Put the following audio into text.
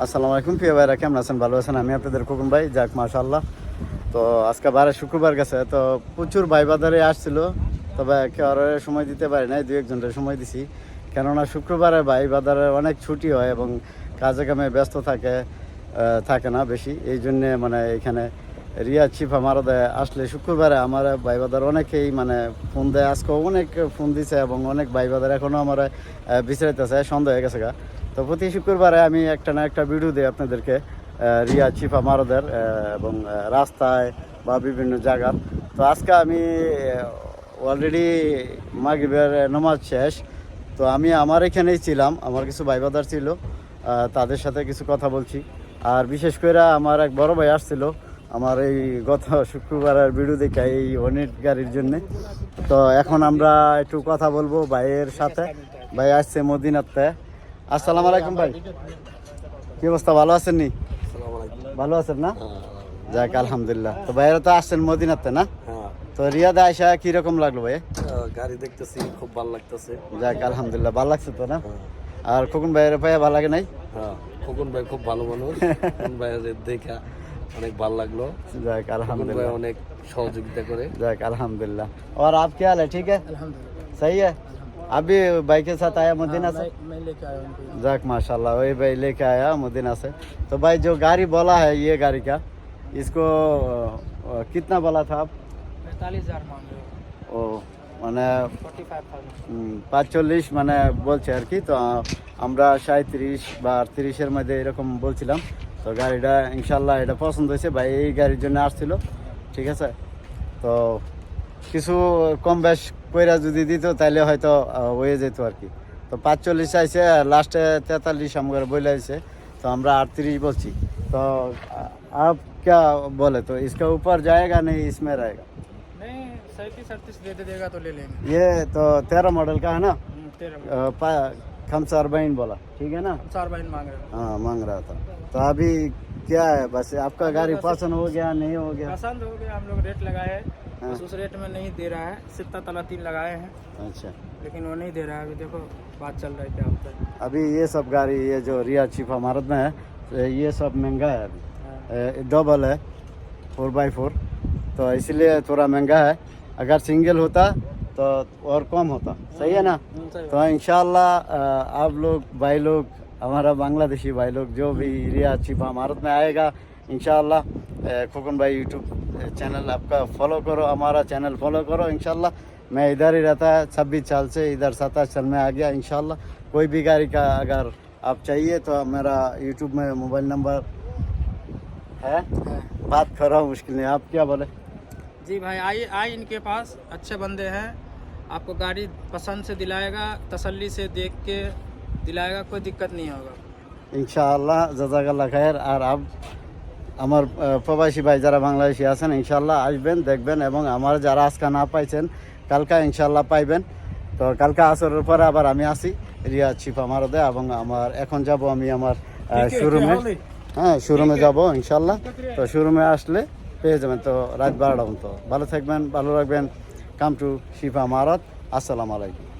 আসসালামু আলাইকুম প্রিয় ভাইরা, কেমন আছেন? ভালো আছেন? আমি আপনাদের খোকন ভাই, যাক মাশাল্লাহ তো আজকে বারে শুক্রবার গেছে, তো প্রচুর ভাই বাজারে আসছিল, তবে কেউ সময় দিতে পারি নাই দু একজনের সময় দিছি। কেননা শুক্রবারে ভাই বাজারে অনেক ছুটি হয় এবং কাজে কামে ব্যস্ত থাকে থাকে না বেশি। এই জন্যে মানে এখানে রিয়া চিফ আমার আসলে শুক্রবারে আমার ভাই বাজার অনেকেই মানে ফোন দেয়। আজকে অনেক ফোন দিছে এবং অনেক ভাই বাজার এখনও আমার বিচারিতেছে সন্দেহ হয়ে গেছে গা। তো প্রতি শুক্রবারে আমি একটা না একটা ভিডিও দিই আপনাদেরকে রিয়া, চিফা, মারদের এবং রাস্তায় বা বিভিন্ন জায়গার। তো আজকে আমি অলরেডি মাগিবের নামাজ শেষ। তো আমি আমার এখানেই ছিলাম, আমার কিছু ভাইবাদার ছিল তাদের সাথে কিছু কথা বলছি। আর বিশেষ করে আমার এক বড় ভাই আসছিল, আমার এই গত শুক্রবারের ভিডিও দেখে এই অনেক গাড়ির জন্যে। তো এখন আমরা একটু কথা বলব ভাইয়ের সাথে। ভাই আসছে মদিনাতে। আসসালামু আলাইকুম ভাই। কি অবস্থা ভালো আছেন নি? ভালো আছেন না? যাক আলহামদুলিল্লাহ। তো ভাইয়েরা তো আসছেন মদিনাতে না? হ্যাঁ। তো রিয়াদ আয়সা কি রকম লাগল ভাই? গাড়ি দেখতেছি খুব ভালো লাগতেছে। যাক আলহামদুলিল্লাহ ভালো লাগছে তো না? হ্যাঁ। আর খোকন ভাইয়ের ভাই ভালো লাগে নাই? হ্যাঁ, খোকন ভাই খুব ভালো মানুষ। খোকন ভাইয়ের দেখা অনেক ভালো লাগল। যাক আলহামদুলিল্লাহ। অনেক সহযোগিতা করে। যাক আলহামদুলিল্লাহ। আর আপ কি হাল ঠিক আছে আলহামদুলিল্লাহ। সহি হ্যাঁ अभी भाई के साथ आया मदीना से मैं लेके आया उनको जाक माशाल्लाह वही भाई लेके आया मदीना से तो भाई जो गाड़ी बोला है ये गाड़ी का इसको अ, कितना बोला था आप पैंतालीस हजार मांग रहे हो ও মানে फोर्टी फाइव थाउजेंड উম, পাঁচচল্লিশ মানে বলছে আর কি তো আহ, আমরা সাঁত্রিশ বা আটত্রিশের মধ্যে এরকম বলছিলাম তো গাড়িটা ইনশাল্লাহ এটা পছন্দ হয়েছে ভাই এই গাড়ির জন্য আসছিল ঠিক আছে তো কিছু কম বেশ কইরা যদি দিত তাহলে হয়তো আহ, হয়ে যেত আর কি তো পাঁচচল্লিশ চাইছে লাস্টে তেতাল্লিশ আমার বলে আছে তো আমরা আটত্রিশ বলছি তো আহ, আপ क्या बोले तो इसका ऊपर जाएगा नहीं इसमें रहेगा नहीं सैंतीस अड़तीस दे दे देगा तो ले लेंगे ये तो तेरह मॉडल का है ना हम्म, तेरह अ, पा- खमसा अरबाइन बोला ठीक है ना चार बहन मांग रहे हो हाँ मांग रहा था तो अभी क्या है बस आपका गाड़ी पसंद हो गया नहीं हो गया पसंद हो गया हम लोग रेट लगाए हैं हाँ। बस उस रेट में नहीं दे रहा है सित्ता तला तीन लगाए हैं। अच्छा। लेकिन वो नहीं दे रहा है अभी देखो बात चल रहा है क्या होता है। अभी ये सब गाड़ी ये जो रिया चिप हमारत में है तो ये सब महँगा है अभी। हाँ। डबल है फोर बाई फोर तो इसलिए थोड़ा महँगा है। अगर सिंगल होता तो और कम होता। सही है ना? हम्म, तो इंशाल्लाह अ, आप लोग भाई लोग हमारा बांग्लादेशी भाई लोग जो भी रिया छिपा भारत में आएगा अ, खोकन भाई यूट्यूब चैनल आपका फॉलो करो हमारा चैनल फॉलो करो इनशाला मैं इधर ही रहता है छब्बीस साल से इधर सताईस साल में आ गया इनशाला कोई भी गाड़ी का अगर आप चाहिए तो मेरा यूट्यूब में मोबाइल नंबर है। बात करो मुश्किल नहीं आप क्या बोले? जी भाई आइए आए इनके पास। अच्छे बंदे हैं। आपको गाड़ी पसंद से दिलाएगा तसल्ली से देख के दिलाएगा कोई दिक्कत नहीं होगा। इन जजाकल्ला खैर। और आप? আমার প্রবাসী ভাই যারা বাংলাদেশি আছেন ইনশাল্লাহ আসবেন দেখবেন এবং আমার যারা আজকে না পাইছেন কালকা ইনশাল্লাহ পাইবেন। তো কালকা আসরের পরে আবার আমি আসি রিয়া চিপা মারদে এবং আমার এখন যাব আমি আমার শোরুমে হ্যাঁ শোরুমে যাব ইনশাল্লাহ তো শোরুমে আসলে পেয়ে যাবেন তো রাত বারোটা পর্যন্ত। ভালো থাকবেন ভালো রাখবেন। কাম টু শিফা মারত আসসালামু আলাইকুম